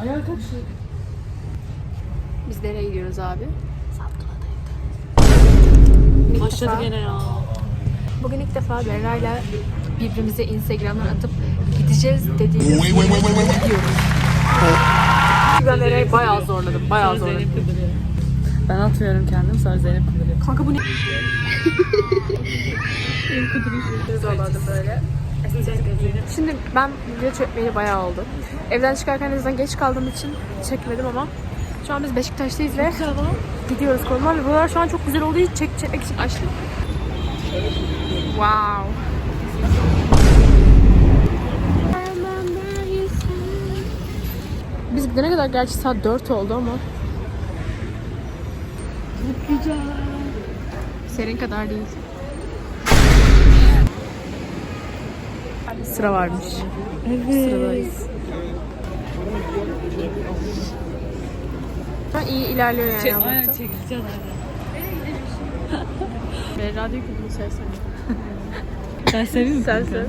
Ayağa kalk şu. Biz nereye gidiyoruz abi? Başladı gene ya. Bugün ilk defa Berra'yla birbirimize Instagram'dan atıp gideceğiz dediğimiz gidiyoruz. Çünkü ben Berra'yı bayağı zorladım, bayağı zorladım. Ben atmıyorum kendim sonra Zeynep kıvırıyor. Kanka bu ne? Zeynep kıvırıyor. Zorladım böyle. Şimdi ben video çekmeyeli bayağı oldu. Evden çıkarken en azından geç kaldığım için çekmedim ama şu an biz Beşiktaş'tayız ve gidiyoruz konular ve buralar şu an çok güzel olduğu için çek, çekmek için açtım. Wow. Biz gidene kadar gerçi saat 4 oldu ama. Çok güzel. Senin kadar değil. Sıra varmış. Evet. Sıradayız. Ha, iyi ilerliyor yani. Şey, aynen çekileceğiz aynen. Berra diyor ki bunu sevsene. Ben seveyim mi? Sen sev.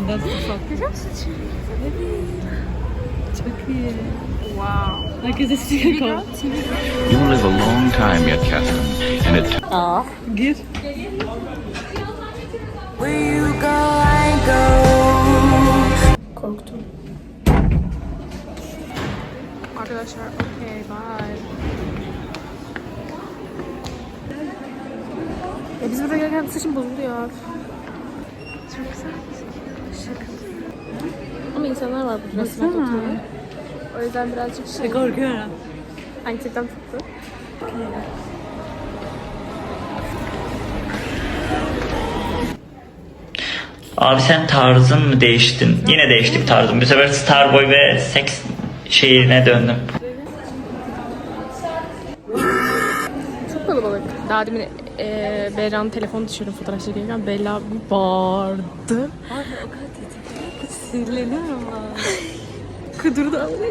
Ondan sonra Görüyor musun? Çok iyi. Wow. Herkese sticker koy. You live a long time yet, Catherine, and it Aa. Gir. Korktum. Arkadaşlar okey bye. Ya biz burada gelirken saçım bozuldu ya. Çok güzel. Şaka. Ama insanlar var burada oturuyor. O yüzden birazcık şey... Korkuyorum. Anksiyeten tuttu. Abi sen tarzın mı değiştin? Yine değiştik tarzım. Bu sefer Starboy ve seks şeyine döndüm. Çok kalabalık. Daha demin e, Berra'nın telefonu düşürdüm fotoğraf çekirken. Bella bir bağırdı. Abi o kadar tetikte sinirleniyorum ama. Kıdırdı amına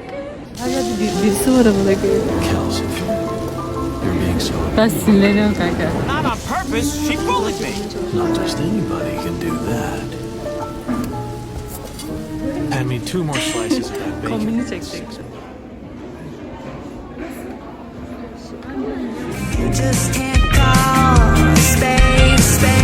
Hadi hadi bir, birisi var amına koyayım. Ben sinirleniyorum kanka. Not on purpose, she bullied me. Not just anybody can do that. Hand me two more slices of that bacon. Kombini çekecek. just can't call space, space.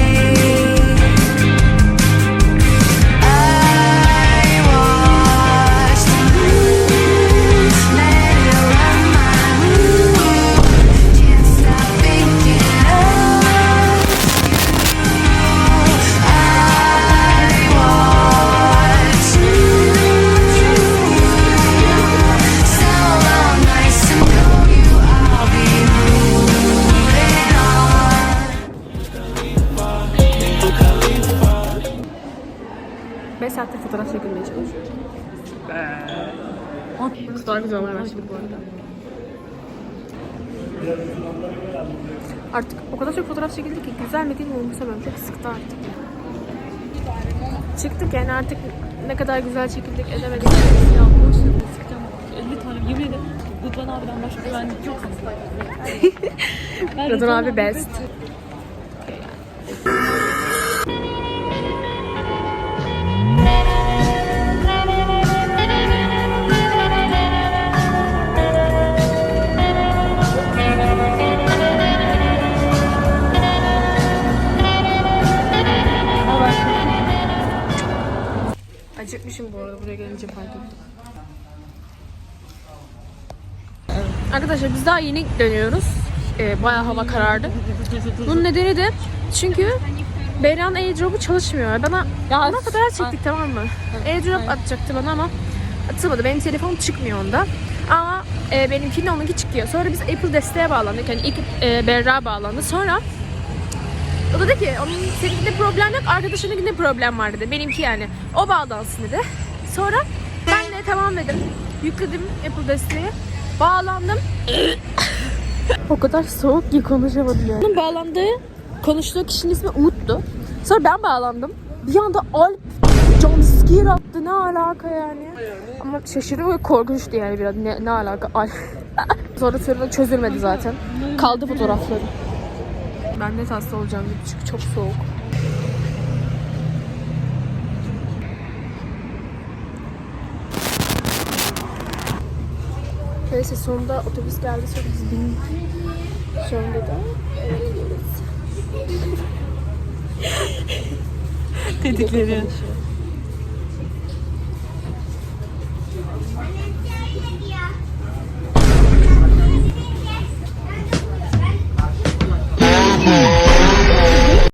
5 saattir fotoğraf çekilmeye çalışıyorum. Fotoğraf güzel olmaya başladı bu arada. Artık o kadar çok fotoğraf çekildi ki güzel mi değil mi umursamıyorum. Çok sıktı artık. Çıktık yani artık ne kadar güzel çekildik edemedik. Ya boş ver. Sıkacağım. 50 tane yemin ederim. Rıdvan abiden başka güvenlik yok. Rıdvan abi best. Arkadaşlar biz daha yeni dönüyoruz. Ee, bayağı hava karardı. Bunun nedeni de çünkü Beyran airdrop'u çalışmıyor. Bana ya ona kadar çektik tamam mı? Airdrop atacaktı bana ama atılmadı. Benim telefonum çıkmıyor onda. Ama e, benimkinin onunki çıkıyor. Sonra biz Apple desteğe bağlandık. Yani ilk e, Berra bağlandı. Sonra o da dedi ki onun seninkinde problem yok, arkadaşınınkinde problem var dedi. Benimki yani. O bağlansın dedi. Sonra ben de tamam dedim. Yükledim Apple desteği. Bağlandım. o kadar soğuk ki konuşamadım yani. Onun bağlandığı, konuştuğu kişinin ismi Umut'tu. Sonra ben bağlandım. Bir anda Alp jumpscare attı. Ne alaka yani? Ama şaşırdım ve korkunçtu yani biraz. Ne, ne alaka? Alp. Sonra sorun çözülmedi zaten. Kaldı fotoğrafları. Ben net hasta olacağım çünkü çok soğuk. Neyse sonunda otobüs geldi sonra biz bindik. Sonunda da dedikleri.